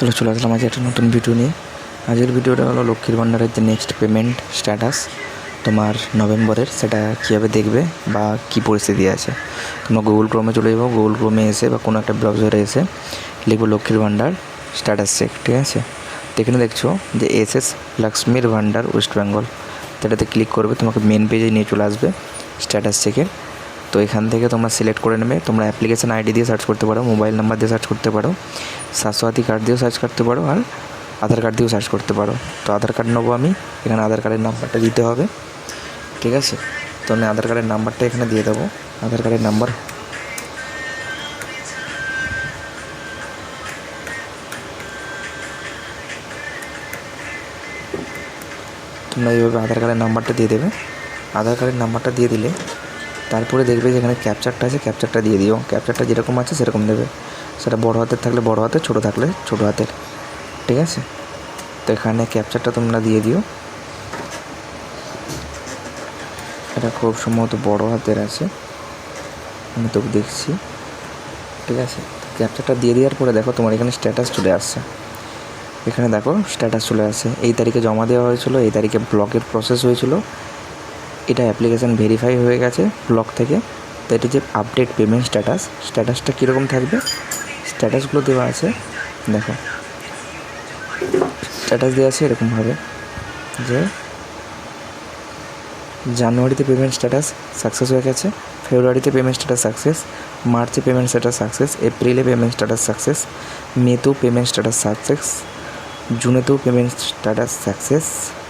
চলো, চলে আসলাম আজ একটা নতুন ভিডিও নিয়ে। আজকের ভিডিওটা হলো লক্ষ্মীর ভাণ্ডারের যে নেক্সট পেমেন্ট স্ট্যাটাস তোমার নভেম্বরের, সেটা কীভাবে দেখবে বা কী পরিস্থিতি আছে। তোমরা গুগল ক্রোমে চলে যাব গুগল ক্রোমে এসে বা কোনো একটা ব্রাউজারে এসে লিখব লক্ষ্মীর ভাণ্ডার স্ট্যাটাস চেক ঠিক আছে? তো এখানে দেখছ যে এস এস লক্ষ্মীর ভাণ্ডার ওয়েস্ট বেঙ্গল তো এটাতে ক্লিক করবে, তোমাকে মেন পেজে নিয়ে চলে আসবে স্ট্যাটাস চেকের তো এখান থেকে তোমরা সিলেক্ট করে নেবে। তোমরা অ্যাপ্লিকেশন আইডি দিয়ে সার্চ করতে পারো মোবাইল নাম্বার দিয়ে সার্চ করতে পারো, স্বাস্থ্যসাথী কার্ড দিয়েও সার্চ করতে পারো আর আধার কার্ড দিয়েও সার্চ করতে পারো। তো আধার কার্ড নেব আমি, এখানে আধার কার্ডের নাম্বারটা দিতে হবে, ঠিক আছে? তো আমি আধার কার্ডের নাম্বারটা এখানে দিয়ে দেবো আধার কার্ডের নাম্বার তোমরা এইভাবে আধার কার্ডের নাম্বারটা দিয়ে দেবে। আধার কার্ডের নাম্বারটা দিয়ে দিলে তারপরে দেখবে যেখানে ক্যাপচারটা আছে ক্যাপচারটা দিয়ে দিও। ক্যাপচারটা যেরকম আছে সেরকম দেবে। সেটা বড় হাতের থাকলে বড় হাতের, ছোটো থাকলে ছোটো হাতের। ঠিক আছে? তো এখানে ক্যাপচারটা তোমরা দিয়ে দিও। এটা খুব সম্ভবত বড় হাতের আছে। আমি তো দেখছি। ঠিক আছে? ক্যাপচারটা দিয়ে দেওয়ার পরে দেখো তোমার এখানে স্ট্যাটাস চলে আসছে। এখানে দেখো স্ট্যাটাস চলে আসছে। এই তারিখে জমা দেওয়া হয়েছিল, এই তারিখে ব্লকের প্রসেস হয়েছিল। এটা অ্যাপ্লিকেশান ভেরিফাই হয়ে গেছে ব্লক থেকে। তো এটি যে আপডেট পেমেন্ট স্ট্যাটাস স্ট্যাটাসটা কীরকম থাকবে? স্ট্যাটাসগুলো দেওয়া আছে, দেখো। স্ট্যাটাস দেওয়া আছে এরকমভাবে যে জানুয়ারিতে পেমেন্ট স্ট্যাটাস সাকসেস হয়ে গেছে, ফেব্রুয়ারিতে পেমেন্ট স্ট্যাটাস সাকসেস মার্চে পেমেন্ট স্ট্যাটাস সাকসেস এপ্রিলে পেমেন্ট স্ট্যাটাস সাকসেস মেতেও পেমেন্ট স্ট্যাটাস সাকসেস জুনেতেও পেমেন্ট স্ট্যাটাস সাকসেস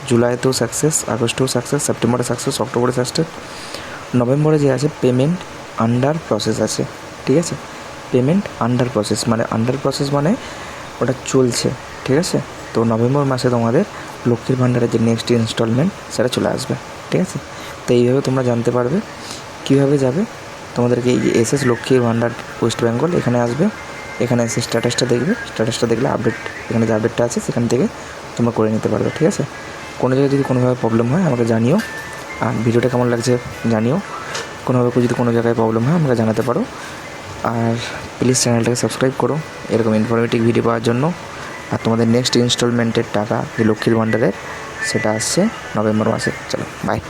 জুলাইতেও সাকসেস আগস্টেও সাকসেস সেপ্টেম্বরে সাকসেস অক্টোবরে সাকসেস নভেম্বরে যে আছে পেমেন্ট আন্ডার প্রসেস আছে, ঠিক আছে? পেমেন্ট আন্ডার প্রসেস মানে আন্ডার প্রসেস মানে ওটা চলছে, ঠিক আছে? তো নভেম্বর মাসে তোমাদের লক্ষ্মীর ভাণ্ডারের যে নেক্সট ইনস্টলমেন্ট সেটা চলে আসবে, ঠিক আছে? তো এইভাবে তোমরা জানতে পারবে কীভাবে যাবে। তোমাদেরকে এই যে এস এস লক্ষ্মীর ভাণ্ডার ওয়েস্ট বেঙ্গল এখানে আসবে, এখানে এসে স্ট্যাটাসটা দেখবে স্ট্যাটাসটা দেখলে আপডেট এখানে যে আপডেটটা আছে সেখান থেকে তোমরা করে নিতে পারবে, ঠিক আছে? কোনো জায়গায় যদি কোনোভাবে প্রবলেম হয়, আমাকে জানিও। আর ভিডিওটা কেমন লাগছে জানিও। কোনোভাবে যদি কোনো জায়গায় প্রবলেম হয়, আমাকে জানাতে পারো। আর প্লিজ চ্যানেলটাকে সাবস্ক্রাইব করো। এরকম ইনফরমেটিভ ভিডিও পাওয়ার জন্য। আর তোমাদের নেক্সট ইনস্টলমেন্টের টাকা, যে লক্ষ্মীর ভাণ্ডারের, সেটা আসছে নভেম্বর মাসে। চলো বাই